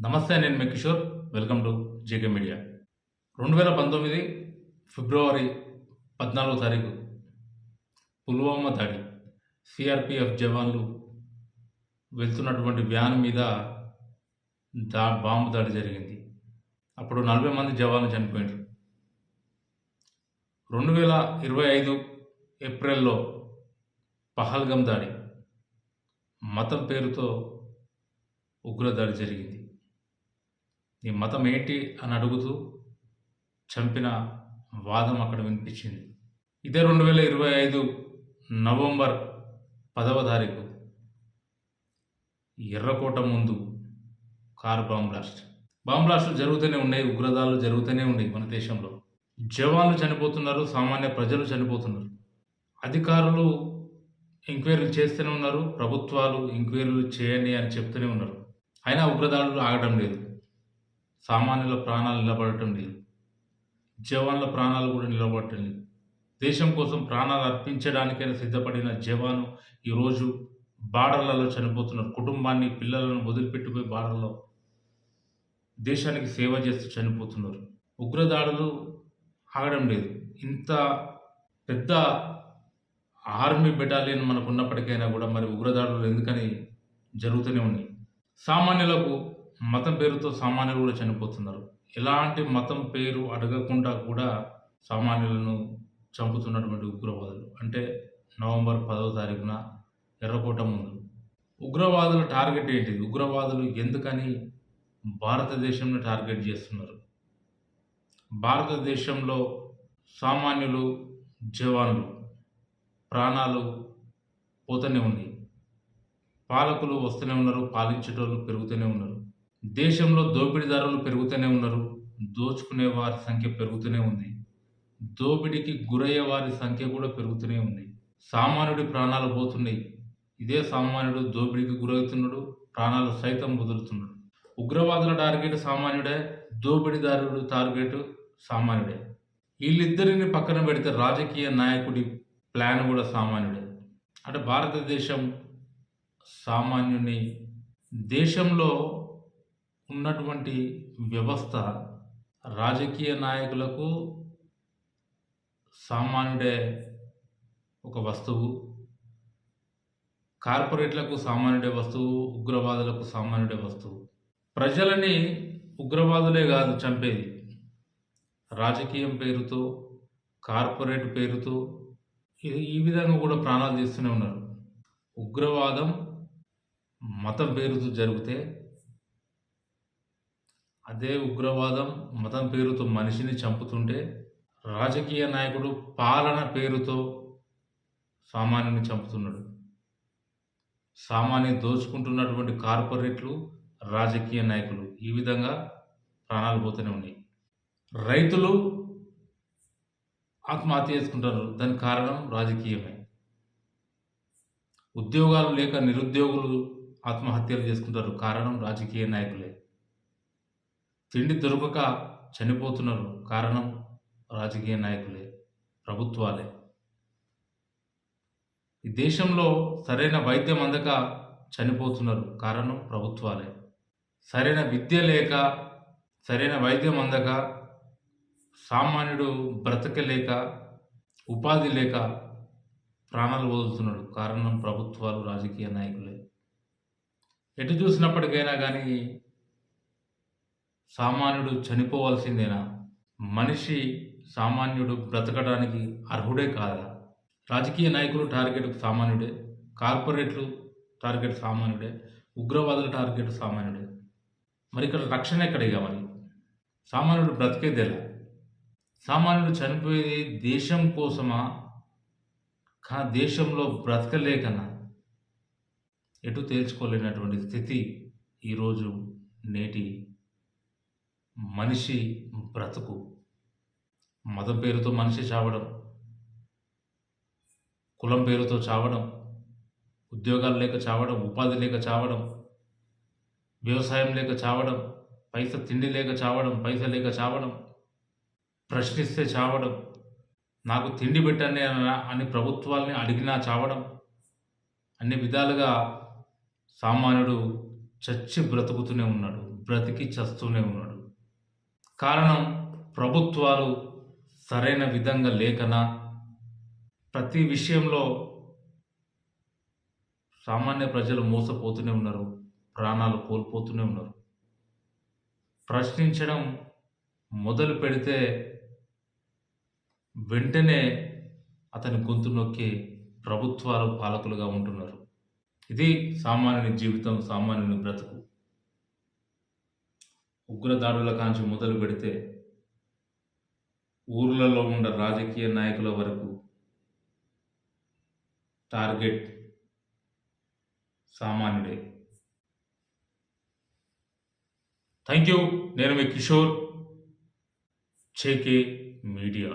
నమస్తే నేను మీ Kishore. Welcome to J K media. రెండు వేల పంతొమ్మిది ఫిబ్రవరి పద్నాలుగో తారీఖు పుల్వామా దాడి. సిఆర్పిఎఫ్ జవాన్లు వెళ్తున్నటువంటి వ్యాన్ మీద దా బాంబు దాడి జరిగింది. అప్పుడు నలభై మంది జవాన్లు చనిపోయారు రెండు వేల ఇరవై ఐదు ఏప్రిల్లో పహల్గం దాడి. మతం పేరుతో ఉగ్రదాడి జరిగింది. నీ మతం ఏంటి అని అడుగుతూ చంపిన వాదం అక్కడ వినిపించింది. ఇదే రెండు వేల ఇరవై ఐదు నవంబర్ పదవ తారీఖు. ఎర్రకోట ముందు కార్ బాంబ్ బ్లాస్ట్. బాంబ్ బ్లాస్టులు జరుగుతూనే ఉన్నాయి ఉగ్రదాలు జరుగుతూనే ఉన్నాయి మన దేశంలో. జవాన్లు చనిపోతున్నారు సామాన్య ప్రజలు చనిపోతున్నారు. అధికారులు ఎంక్వైరీలు చేస్తూనే ఉన్నారు ప్రభుత్వాలు ఎంక్వైరీలు చేయండి అని చెప్తూనే ఉన్నారు. అయినా ఉగ్రదాడులు ఆగడం లేదు. సామాన్యుల ప్రాణాలు నిలబడటం లేదు. జవాన్ల ప్రాణాలు కూడా నిలబడటం లేదు. దేశం కోసం ప్రాణాలు అర్పించడానికైనా సిద్ధపడిన జవాను ఈరోజు బార్డర్లలో చనిపోతున్నారు. కుటుంబాన్ని పిల్లలను వదిలిపెట్టిపోయి బార్డర్లో దేశానికి సేవ చేస్తూ చనిపోతున్నారు. ఉగ్రదాడులు ఆగడం లేదు. ఇంత పెద్ద ఆర్మీ బెటాలియన్ మనకు ఉన్నప్పటికైనా కూడా మరి ఉగ్రదాడులు ఎందుకని జరుగుతూనే ఉన్నాయి. సామాన్యులకు మతం పేరుతో సామాన్యులు కూడా చనిపోతున్నారు. ఎలాంటి మతం పేరు అడగకుండా కూడా సామాన్యులను చంపుతున్నటువంటి ఉగ్రవాదులు. అంటే నవంబర్ పదవ తారీఖున ఎర్రకోట ముందు. ఉగ్రవాదుల టార్గెట్ ఏంటిది? ఉగ్రవాదులు ఎందుకని భారతదేశంను టార్గెట్ చేస్తున్నారు? భారతదేశంలో సామాన్యులు జవాన్లు ప్రాణాలు పోతూనే ఉన్నాయి. పాలకులు వస్తూనే ఉన్నారు పాలించేటోళ్ళు పెరుగుతూనే ఉన్నారు. దేశంలో దోపిడీదారులు పెరుగుతూనే ఉన్నారు దోచుకునే వారి సంఖ్య పెరుగుతూనే ఉంది. దోపిడీకి గురయ్యే వారి సంఖ్య కూడా పెరుగుతూనే ఉంది. సామాన్యుడి ప్రాణాలు పోతున్నాయి. ఇదే సామాన్యుడు దోపిడీకి గురవుతున్నాడు ప్రాణాలు సైతం వదులుతున్నాడు. ఉగ్రవాదుల టార్గెట్ సామాన్యుడే దోపిడీదారుడు టార్గెట్ సామాన్యుడే. వీళ్ళిద్దరిని పక్కన పెడితే రాజకీయ నాయకుడి ప్లాన్ కూడా సామాన్యుడే. అంటే భారతదేశం సామాన్యుని దేశంలో ఉన్నటువంటి వ్యవస్థ రాజకీయ నాయకులకు సామాన్యుడే ఒక వస్తువు. కార్పొరేట్లకు సామాన్యుడే వస్తువు ఉగ్రవాదులకు సామాన్యుడే వస్తువు. ప్రజలని ఉగ్రవాదులే కాదు చంపేది. రాజకీయం పేరుతో కార్పొరేట్ పేరుతో ఈ- విధంగా కూడా ప్రాణాలు తీస్తూనే ఉన్నారు. ఉగ్రవాదం మతం పేరుతో జరిగితే అదే ఉగ్రవాదం మతం పేరుతో మనిషిని చంపుతుంటే రాజకీయ నాయకుడు పాలన పేరుతో సామాన్యుని చంపుతున్నాడు. సామాన్య దోచుకుంటున్నటువంటి కార్పొరేట్లు రాజకీయ నాయకులు ఈ విధంగా ప్రాణాలు పోతూనే ఉన్నాయి. రైతులు ఆత్మహత్య చేసుకుంటారు. దానికి కారణం రాజకీయమే. ఉద్యోగాలు లేక నిరుద్యోగులు ఆత్మహత్యలు చేసుకుంటారు. కారణం రాజకీయ నాయకులే. తిండి దొరకక చనిపోతున్నారు కారణం రాజకీయ నాయకులే ప్రభుత్వాలే. ఈ దేశంలో సరైన వైద్యం అందక చనిపోతున్నారు కారణం ప్రభుత్వాలే. సరైన విద్య లేక సరైన వైద్యం అందక సామాన్యుడు బ్రతకలేక ఉపాధి లేక ప్రాణాలు వదులుతున్నాడు కారణం ప్రభుత్వాలు రాజకీయ నాయకులే. ఎటు చూసినప్పటికైనా కానీ సామాన్యుడు చనిపోవాల్సిందేనా? మనిషి సామాన్యుడు బ్రతకడానికి అర్హుడే కాదా? రాజకీయ నాయకులు టార్గెట్ సామాన్యుడే కార్పొరేట్లు టార్గెట్ సామాన్యుడే ఉగ్రవాదుల టార్గెట్ సామాన్యుడే. మరి ఇక్కడ రక్షణ ఎక్కడిగా మరి? సామాన్యుడు బ్రతికేదేలా? సామాన్యుడు చనిపోయేది దేశం కోసమా? కా దేశంలో బ్రతకలేకనా? ఎటు తేల్చుకోలేనటువంటి స్థితి ఈరోజు నేటి మనిషి బ్రతుకు. మతం పేరుతో మనిషి చావడం కులం పేరుతో చావడం ఉద్యోగాలు లేక చావడం ఉపాధి లేక చావడం వ్యవసాయం లేక చావడం పైస తిండి లేక చావడం పైస లేక చావడం ప్రశ్నిస్తే చావడం నాకు తిండి పెట్టండి అని ప్రభుత్వాల్ని అడిగినా చావడం అన్ని విధాలుగా సామాన్యుడు చచ్చి బ్రతుకుతూనే ఉన్నాడు బ్రతికి చస్తూనే ఉన్నాడు. కారణం ప్రభుత్వాలు సరైన విధంగా లేకనా? ప్రతి విషయంలో సామాన్య ప్రజలు మోసపోతూనే ఉన్నారు ప్రాణాలు కోల్పోతూనే ఉన్నారు. ప్రశ్నించడం మొదలు పెడితే వెంటనే అతని గొంతు నొక్కి ప్రభుత్వాలు పాలకులుగా ఉంటున్నారు. ఇది సామాన్యుని జీవితం సామాన్యుని బ్రతుకు. ఉగ్రదాడుల కాంచి మొదలు పెడితే ఊర్లలో ఉన్న రాజకీయ నాయకుల వరకు టార్గెట్ సామాన్యుడే. థ్యాంక్ యూ నేను మీ కిషోర్ చేకే మీడియా.